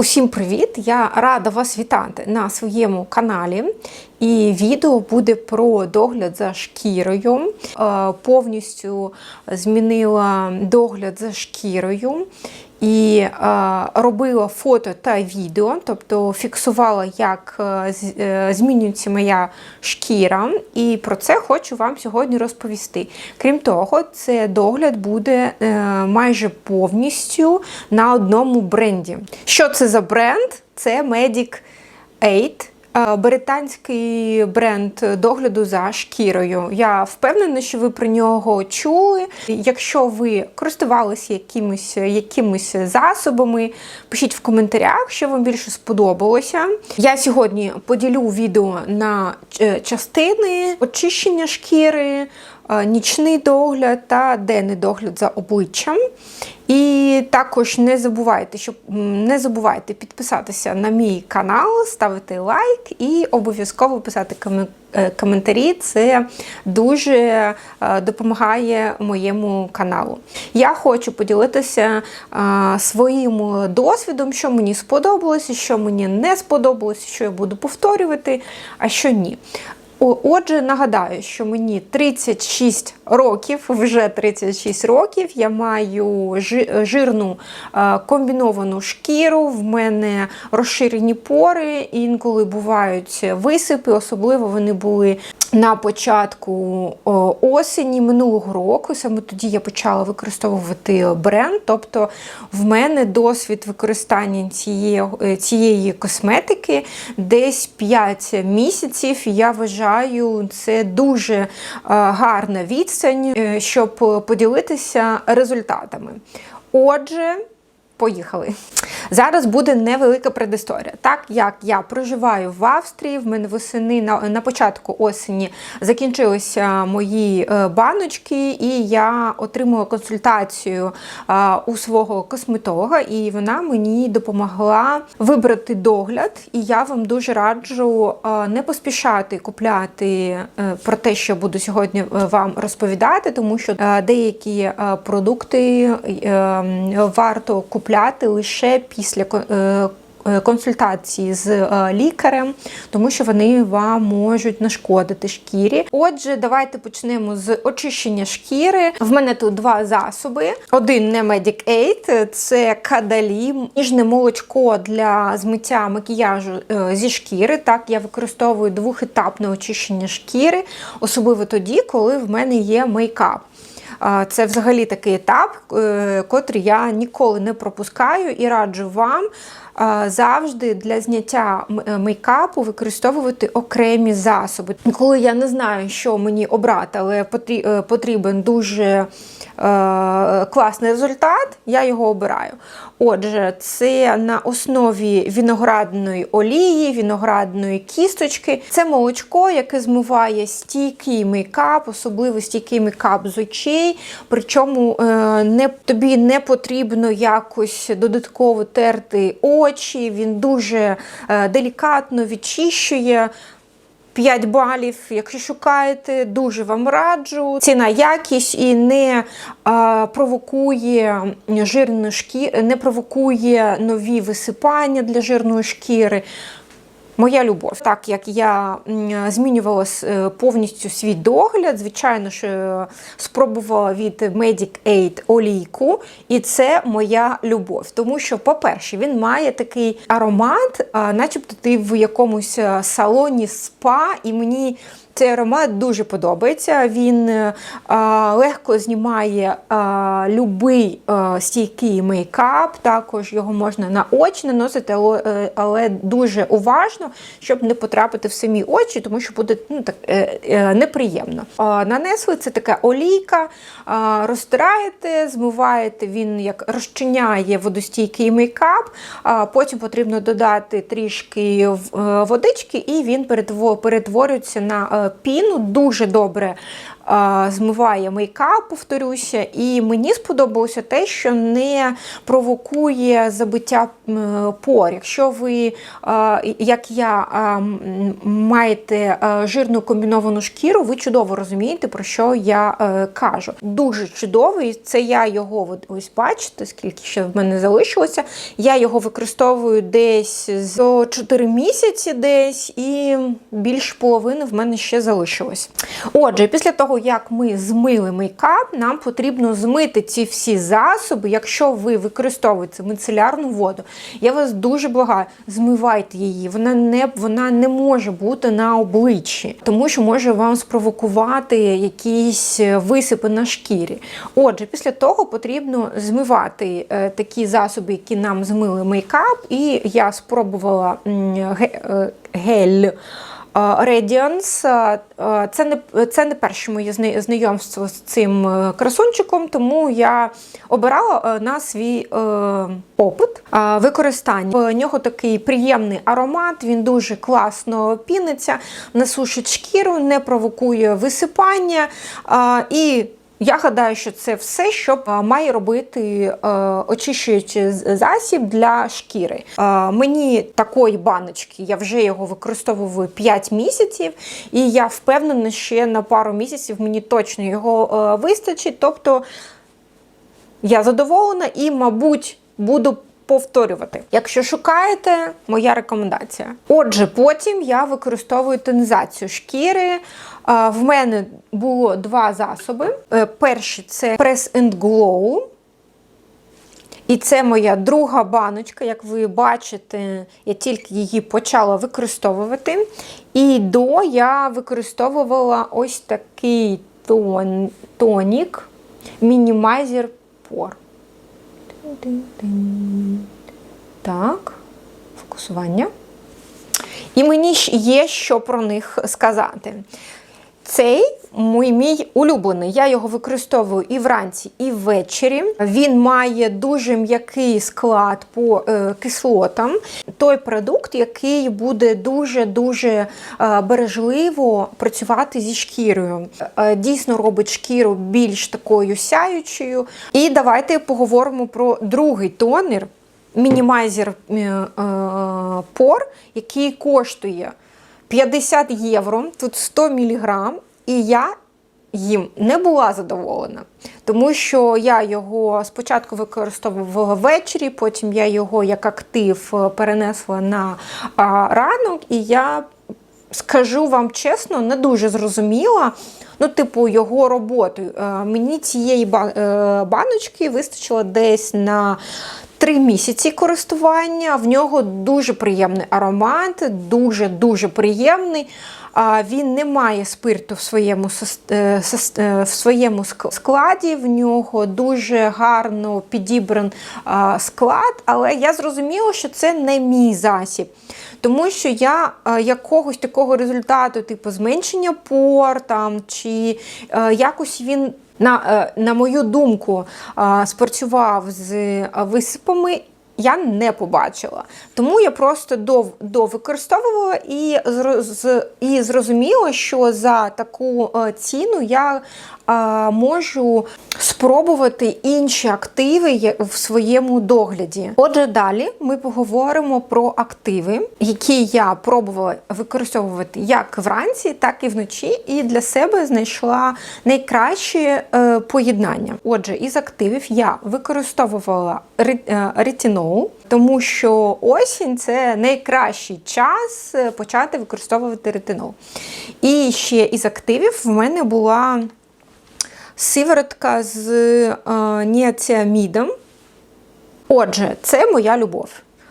Усім привіт! Я рада вас вітати на своєму каналі. І відео буде про догляд за шкірою. Е, Повністю змінила догляд за шкірою і е, робила фото та відео, тобто фіксувала, як е, е, змінюється моя шкіра. І про це хочу вам сьогодні розповісти. Крім того, це догляд буде майже повністю на одному бренді. Що це за бренд? Це Medic 8. Е, Британський бренд догляду за шкірою. Я впевнена, що ви про нього чули. Якщо ви користувалися якимись, якимись засобами, пишіть в коментарях, що вам більше сподобалося. Я сьогодні поділю відео на е, частини очищення шкіри, нічний догляд та денний догляд за обличчям. І також не забувайте, щоб не забувайте підписатися на мій канал, ставити лайк і обов'язково писати е, коментарі. Це дуже е, допомагає моєму каналу. Я хочу поділитися своїм досвідом, що мені сподобалося, що мені не сподобалося, що я буду повторювати, а що ні. Отже, нагадаю, що мені 36 років, вже 36 років. Я маю жирну е, комбіновану шкіру, в мене розширені пори, інколи бувають висипи, особливо вони були на початку осені минулого року. Саме тоді я почала використовувати бренд. Тобто в мене досвід використання цієї, е, цієї косметики десь 5 місяців. Я вважаю, це дуже е, гарна відстань, е, щоб поділитися результатами. Отже, Поїхали. Зараз буде невелика предісторія. Так як я проживаю в Австрії, в мене восени на, на початку осені закінчилися мої е, баночки, і я отримала консультацію е, у свого косметолога, і вона мені допомогла вибрати догляд. І я вам дуже раджу е, не поспішати купляти про те, що буду сьогодні вам розповідати, тому що деякі продукти варто купляти лише після е, е, консультації з е, лікарем, тому що вони вам можуть нашкодити шкірі. Отже, давайте почнемо з очищення шкіри. В мене тут два засоби. Один не Medic 8, це кадалі, ніжне молочко для змиття макіяжу зі шкіри. Так, я використовую двохетапне очищення шкіри, особливо тоді, коли в мене є мейкап. Це взагалі такий етап, е, котрий я ніколи не пропускаю і раджу вам завжди для зняття е, мейкапу використовувати окремі засоби. Коли я не знаю, що мені обрати, але е, потрібен дуже класний результат, я його обираю. Отже, це на основі виноградної олії, виноградної кісточки. Це молочко, яке змиває стійкий мейкап, особливо стійкий мейкап з очей. Причому е, не, тобі не потрібно якось додатково терти очі, він дуже е, делікатно відчищує. 5 балів, якщо шукаєте, дуже вам раджу. Ціна якість і не а, провокує жирну шкіру, не провокує нові висипання для жирної шкіри. Моя любов, так як я змінювала е, повністю свій догляд, звичайно, що е, спробувала від Medic-Aid олійку, і це моя любов. Тому що, по-перше, він має такий аромат, начебто ти в якомусь е, салоні спа, і мені цей аромат дуже подобається. Він е, а, легко знімає а, любий а, стійкий мейкап. Також його можна на очі наносити, але, е, але дуже уважно, щоб не потрапити в самі очі, тому що буде ну, так, е, е, неприємно. А, нанесли це така олійка, а, розтираєте, змиваєте, він як розчиняє водостійкий мейкап. А, потім потрібно додати трішки е, водички, і він перетво- перетворюється на е, піну дуже добре змиває мейкап, повторюся, і мені сподобалося те, що не провокує забиття пор. Якщо ви, як я, маєте жирну комбіновану шкіру, ви чудово розумієте, про що я е, кажу. Дуже чудовий. Це я його ось бачите, скільки ще в мене залишилося. Я його використовую десь з 4 місяці, десь, і більш половини в мене ще залишилось. Отже, після того, як ми змили мейкап, нам потрібно змити ці всі засоби. Якщо ви використовуєте мицелярну воду, я вас дуже благаю, змивайте її. Вона не, вона не може бути на обличчі, тому що може вам спровокувати якісь висипи на шкірі. Отже, після того потрібно змивати е, такі засоби, які нам змили мейкап, і я спробувала е, гель. Radiance. Це не, це не перше моє знайомство з цим е, красунчиком, тому я обирала е, на свій е, опит е, використання. В нього такий приємний аромат, він дуже класно піниться, не сушить шкіру, не провокує висипання. І я гадаю, що це все, що е, має робити е, очищуючий засіб для шкіри. Е, мені такої баночки, я вже його використовую 5 місяців, і я впевнена, ще на пару місяців мені точно його е, вистачить. Тобто я задоволена і, мабуть, буду повторювати. Якщо шукаєте, моя рекомендація. Отже, потім я використовую тонізацію шкіри. В мене було два засоби. Е, Перший це Press and Glow. І це моя друга баночка, як ви бачите, я тільки її почала використовувати. І до я використовувала ось такий тон, тонік мінімайзер пор. Так, фокусування. І мені є що про них сказати. Цей мій, мій улюблений. Я його використовую і вранці, і ввечері. Він має дуже м'який склад по е, кислотам. Той продукт, який буде дуже-дуже е, бережливо працювати зі шкірою. Е, дійсно робить шкіру більш такою сяючою. І давайте поговоримо про другий тонер. Мінімайзер е, е, пор, який коштує 50 євро, тут 100 мг, і я їм не була задоволена, тому що я його спочатку використовувала ввечері, потім я його як актив е, перенесла на а, ранок, і я скажу вам чесно, не дуже зрозуміла. Ну, типу, його роботу. Е, Мені цієї е, баночки вистачило десь на три місяці користування. В нього дуже приємний аромат, дуже-дуже приємний. Він не має спирту в своєму, е, е, в своєму складі, в нього дуже гарно підібран склад, але я зрозуміла, що це не мій засіб. Тому що я е, якогось такого результату, типу зменшення пор там, чи якось він, на, е, на мою думку, е, спрацював з е, висипами. Я не побачила. Тому я просто дов, довикористовувала і, і зрозуміла, що за таку ціну я можу спробувати інші активи в своєму догляді. Отже, далі ми поговоримо про активи, які я пробувала використовувати як вранці, так і вночі, і для себе знайшла найкраще поєднання. Отже, із активів я використовувала е, ретинол, тому що осінь це найкращий час е, почати використовувати ретинол. І ще із активів в мене була сиворотка з е, ніацеамідом. Отже, це моя любов.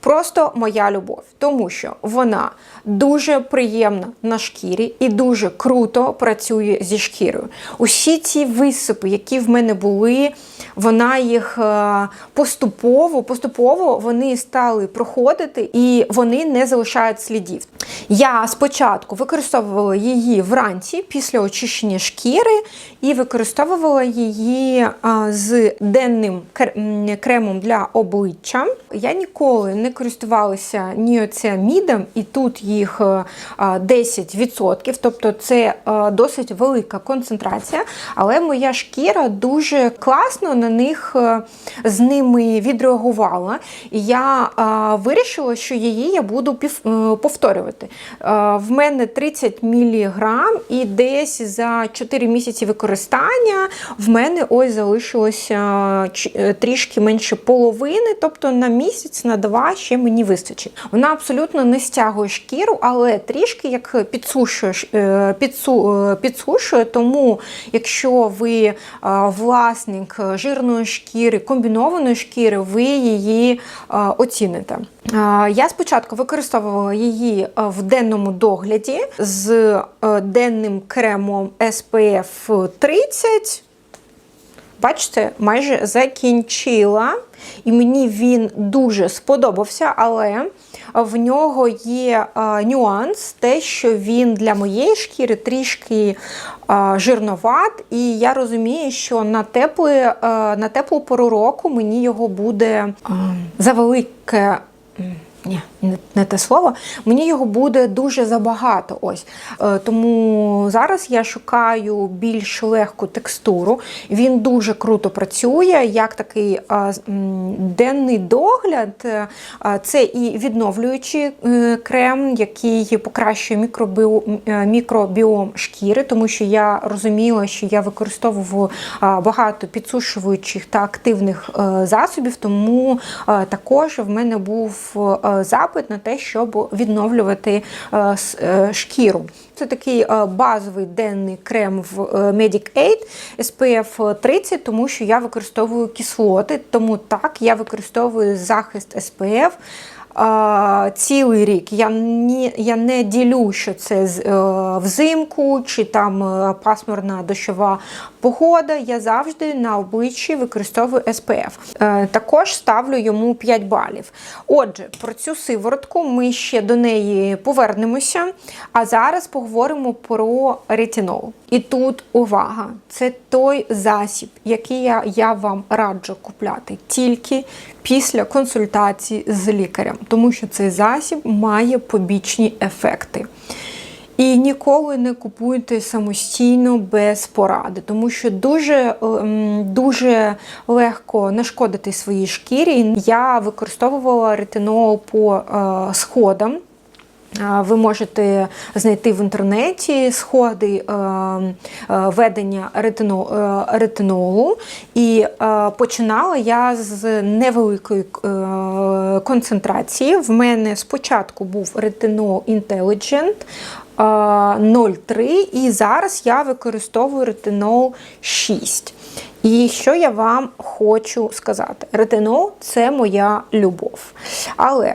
Просто моя любов, тому що вона дуже приємна на шкірі і дуже круто працює зі шкірою. Усі ці висипи, які в мене були, вона їх е, поступово, поступово вони стали проходити і вони не залишають слідів. Я спочатку використовувала її вранці після очищення шкіри і використовувала її з денним кремом для обличчя. Я ніколи не користувалася ніоцеамідом, і тут їх е, 10%, тобто це е, досить велика концентрація, але моя шкіра дуже класно на них е, з ними відреагувала. І я е, вирішила, що її я буду е, повторювати. Е, В мене 30 мг і десь за 4 місяці використання в мене ось залишилося е, трішки менше половини, тобто на місяць, на два ще мені вистачить. Вона абсолютно не стягує шкіру, але трішки як підсушує, е, підсу, е, підсушує. Тому, якщо ви е, власник жирної шкіри, комбінованої шкіри, ви її е, оціните. Е, Я спочатку використовувала її е, в денному догляді з е, денним кремом SPF 30. Бачите, майже закінчила, і мені він дуже сподобався, але в нього є нюанс, те, що він для моєї шкіри трішки жирноват, і я розумію, що на, тепле, е, на теплу пору року мені його буде завелике. М, Ні, не, те слово. Мені його буде дуже забагато. Ось Е, тому зараз я шукаю більш легку текстуру. Він дуже круто працює, як такий м, денний догляд. Е, Це і відновлюючий е, крем, який покращує мікробіом, е, мікробіом шкіри, тому що я розуміла, що я використовував багато підсушуючих та активних е, засобів, тому е, також в мене був е, запит на те, щоб відновлювати е, е, шкіру. Це такий е, базовий денний крем в е, Medic Aid SPF 30, тому що я використовую кислоти, тому так я використовую захист SPF. Е, Цілий рік я не, я не ділю, що це з- е, взимку чи там е, пасмурна дощова погода. Я завжди на обличчі використовую SPF. Е, Також ставлю йому 5 балів. Отже, про цю сиворотку ми ще до неї повернемося. А зараз поговоримо про ретинол. І тут увага! Це той засіб, який я, я вам раджу купляти тільки після консультації з лікарем, тому що цей засіб має побічні ефекти. І ніколи не купуйте самостійно без поради, тому що дуже, ем, дуже легко нашкодити своїй шкірі. Я використовувала ретинол по е, сходам. Ви можете знайти в інтернеті сходи е, е, ведення е, ретинолу. І починала я з невеликої концентрації. В мене спочатку був ретинол Intelligent. е, 0,3 і зараз я використовую ретинол 6. І що я вам хочу сказати? Ретинол це моя любов. Але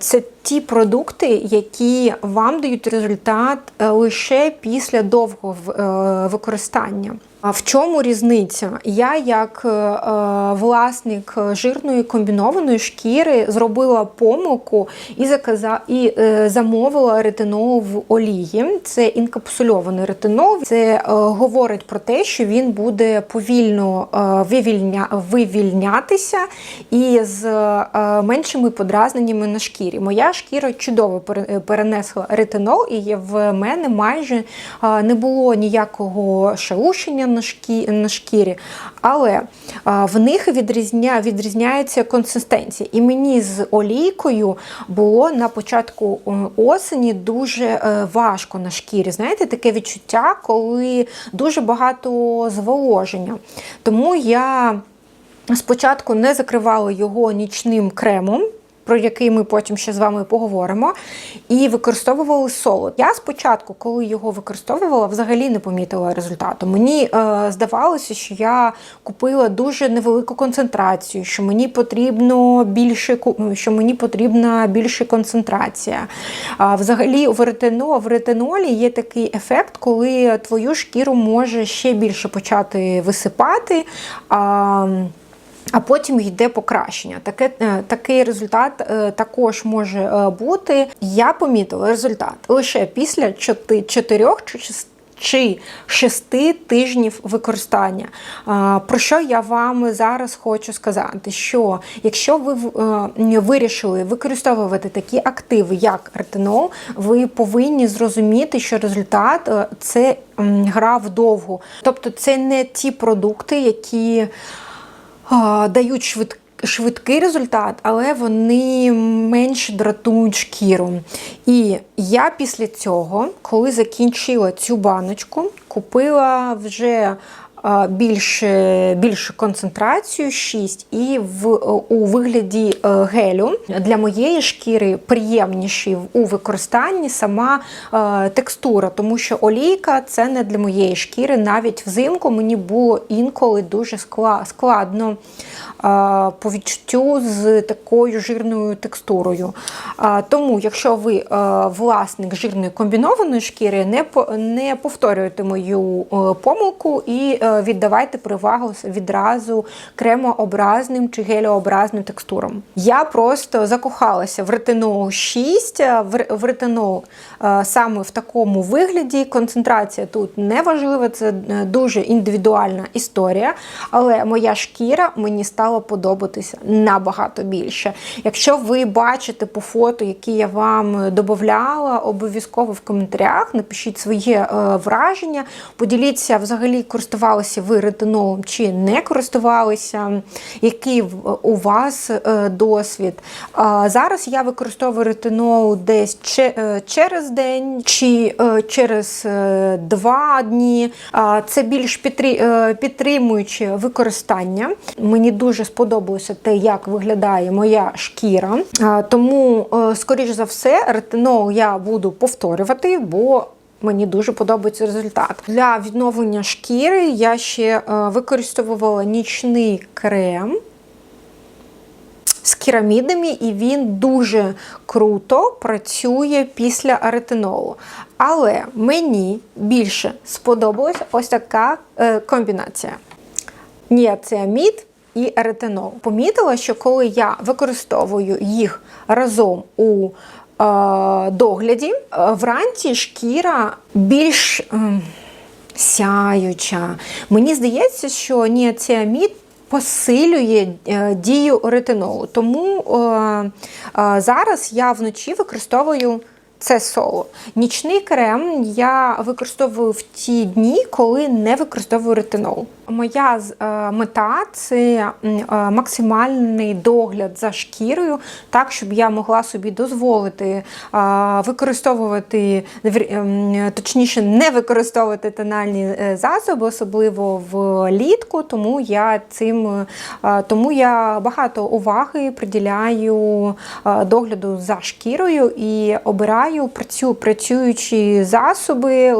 це ті продукти, які вам дають результат е, лише після довгого е, використання. А в чому різниця? Я, як е, е, власник жирної комбінованої шкіри, зробила помилку і заказа і е, замовила ретинол в олії. Це інкапсульований ретинол. Це говорить про те, що він буде повільно вивільня, вивільнятися і з меншими подразненнями на шкірі. Моя шкіра чудово перенесла ретинол, і в мене майже не було ніякого шелушення на, шкі, на шкірі, але в них відрізня, відрізняється консистенція. І мені з олійкою було на початку е, осені дуже е, важко на шкірі. Знаєте, таке відчуття, коли дуже багато зволоження. Тому я спочатку не закривала його нічним кремом. Про який ми потім ще з вами поговоримо, і використовували солод. Я спочатку, коли його використовувала, взагалі не помітила результату. Мені е, здавалося, що я купила дуже невелику концентрацію, що мені потрібно більше що мені потрібна більша концентрація. А взагалі в ретино, в ретинолі є такий ефект, коли твою шкіру може ще більше почати висипати. А, а потім йде покращення. Таке, е, такий результат е, також може е, бути. Я помітила результат лише після 4 чи 6 тижнів використання. Про що я вам зараз хочу сказати? Що якщо ви вирішили використовувати такі активи, як ретинол, ви повинні зрозуміти, що результат це гра вдовгу. Тобто це не ті продукти, які дають швидкі. Швидкий результат, але вони менш дратують шкіру. І я після цього, коли закінчила цю баночку, купила вже а, більше, більшу концентрацію 6 і в, у вигляді е, гелю для моєї шкіри приємніші у використанні сама е, текстура, тому що олійка це не для моєї шкіри. Навіть взимку мені було інколи дуже складно по відчуттю з такою жирною текстурою. Тому, якщо ви власник жирної комбінованої шкіри, не повторюйте мою е, помилку і е, віддавайте перевагу відразу кремообразним чи геліообразним текстурам. Я просто закохалася в ретинол 6, е, в ре- ретинол е, саме в такому вигляді. Концентрація тут не важлива, це дуже індивідуальна історія, але моя шкіра мені стала подобатися набагато більше. Якщо ви бачите по фото, які я вам додавала, обов'язково в коментарях напишіть своє е, враження, поділіться, взагалі користувалися ви ретинолом чи не користувалися, який у вас е, досвід. Зараз я використовую ретинол десь е, через день чи через два дні. Це більш підтримуюче використання. Мені дуже сподобалося те, як виглядає моя шкіра. Тому, е, скоріш за все, ретинол я буду повторювати, бо Мені дуже подобається результат. Для відновлення шкіри я ще е, використовувала нічний крем з керамідами, і він дуже круто працює після ретинолу. Але мені більше сподобалася ось така е, комбінація. Ніацеамід і ретинол. Помітила, що коли я використовую їх разом у е, догляді, е, вранці шкіра більш е, сяюча. Мені здається, що ніацеамід посилює е, дію ретинолу. Тому е, е, зараз я вночі використовую це соло. Нічний крем я використовую в ті дні, коли не використовую ретинол. Моя е, мета це е, максимальний догляд за шкірою, так щоб я могла собі дозволити е, використовувати, ем, точніше, не використовувати тональні засоби, особливо влітку. Тому я цим тому я багато уваги приділяю догляду за шкірою і обираю працю, працюючі засоби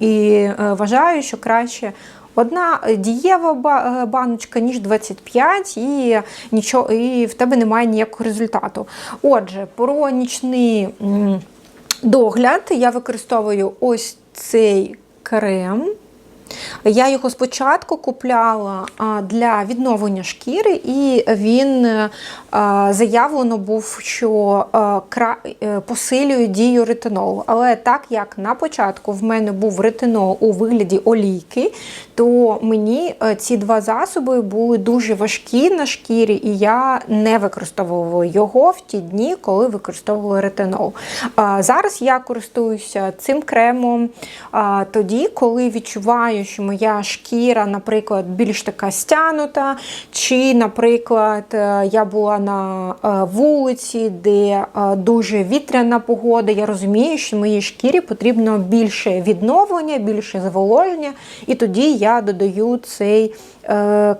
і вважаю, що краще. Одна дієва е, баночка, ніж 25, і, нічого, і в тебе немає ніякого результату. Отже, про нічний догляд я використовую ось цей крем. Я його спочатку купляла для відновлення шкіри, і він е, заявлено був, що е, посилює дію ретинолу. Але так як на початку в мене був ретинол у вигляді олійки, то мені е, ці два засоби були дуже важкі на шкірі, і я не використовувала його в ті дні, коли використовувала ретинол. Зараз я користуюся цим кремом тоді, коли відчуваю, що моя шкіра, наприклад, більш така стянута, чи, наприклад, е, я була на е, вулиці, де е, дуже вітряна погода. Я розумію, що моїй шкірі потрібно більше відновлення, більше зволоження, і тоді я додаю цей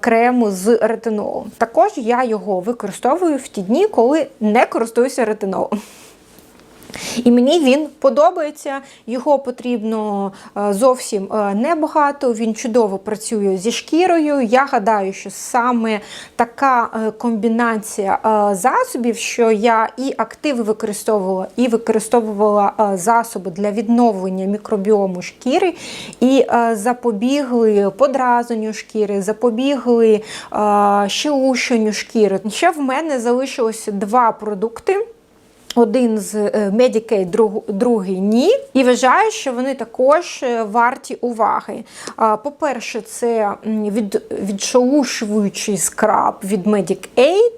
крем з ретинолом. Також я його використовую в ті дні, коли не користуюся ретинолом. І мені він подобається, його потрібно е, зовсім е, небагато. Він чудово працює зі шкірою. Я гадаю, що саме така е, комбінація засобів, що я і активи використовувала, і використовувала засоби для відновлення мікробіому шкіри, і запобігли подразненню шкіри, запобігли щелушенню шкіри. Ще в мене залишилося два продукти. Один з е, Medicaid, другий ні. І вважаю, що вони також е, варті уваги. По-перше, це відшоушуючий скраб від Medicaid.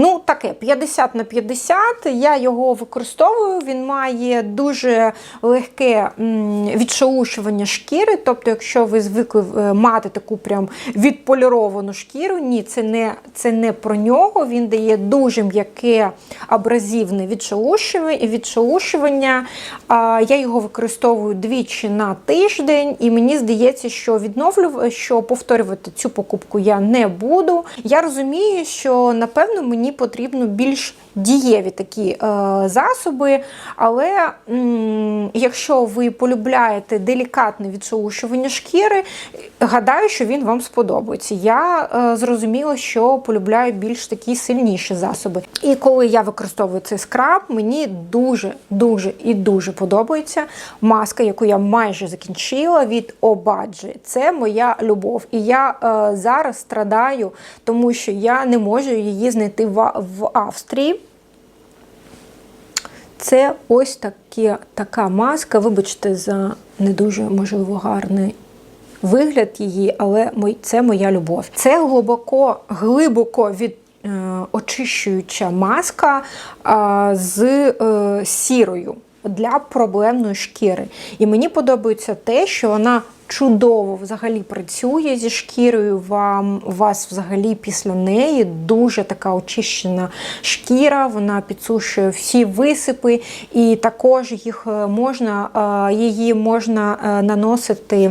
Ну, таке 50 на 50. Я його використовую. Він має дуже легке м, відшелушування шкіри. Тобто, якщо ви звикли е, мати таку прям відполіровану шкіру, ні, це не, це не про нього. Він дає дуже м'яке абразивне відшелушування. Я його використовую двічі на тиждень, і мені здається, що відновлю, що повторювати цю покупку я не буду. Я розумію, що напевно мені потрібно більш дієві такі е, засоби, але м, якщо ви полюбляєте делікатне відшелушування шкіри, гадаю, що він вам сподобається. Я е, зрозуміла, що полюбляю більш такі сильніші засоби. І коли я використовую цей скраб, мені дуже, дуже і дуже подобається маска, яку я майже закінчила від Обаджі. Це моя любов. І я е, зараз страдаю, тому що я не можу її знайти в, Австрії. Це ось такі, така маска. Вибачте, за не дуже можливо гарний вигляд її, але це моя любов. Це глибоко, глибоко від. е, Очищуюча маска а, з е, сірою для проблемної шкіри. І мені подобається те, що вона чудово взагалі працює зі шкірою. Вам у вас взагалі після неї дуже така очищена шкіра. Вона підсушує всі висипи, і також їх е, можна е, її можна е, наносити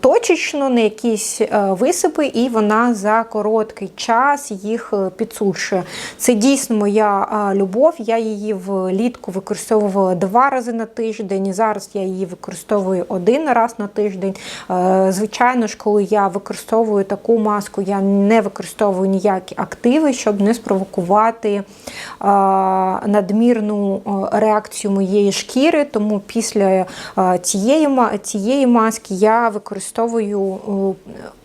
точечно на якісь висипи, і вона за короткий час їх підсушує. Це дійсно моя любов. Я її влітку використовувала два рази на тиждень. Зараз я її використовую один раз на тиждень. Е, Звичайно ж, коли я використовую таку маску, я не використовую ніякі активи, щоб не спровокувати е, надмірну е, реакцію моєї шкіри. Тому після цієї, цієї маски я використовую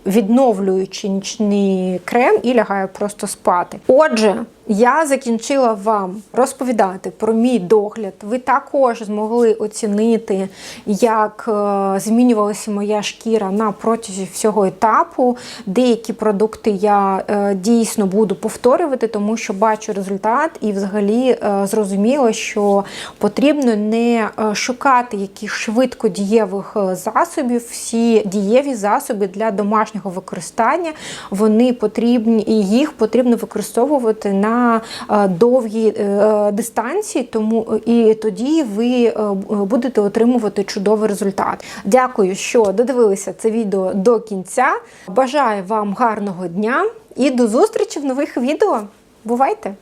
відновлюючий нічний крем і лягаю просто спати. Отже, я закінчила вам розповідати про мій догляд. Ви також змогли оцінити, як е, змінювалася моя шкіра на протязі всього етапу. Деякі продукти я е, дійсно буду повторювати, тому що бачу результат, і взагалі е, зрозуміло, що потрібно не шукати яких швидкодієвих засобів. Всі дієві засоби для домашнього використання вони потрібні і їх потрібно використовувати на е, довгі е, дистанції, тому і тоді ви е, будете отримувати чудовий результат. Дякую, що додивилися це відео до кінця. Бажаю вам гарного дня і до зустрічі в нових відео. Бувайте!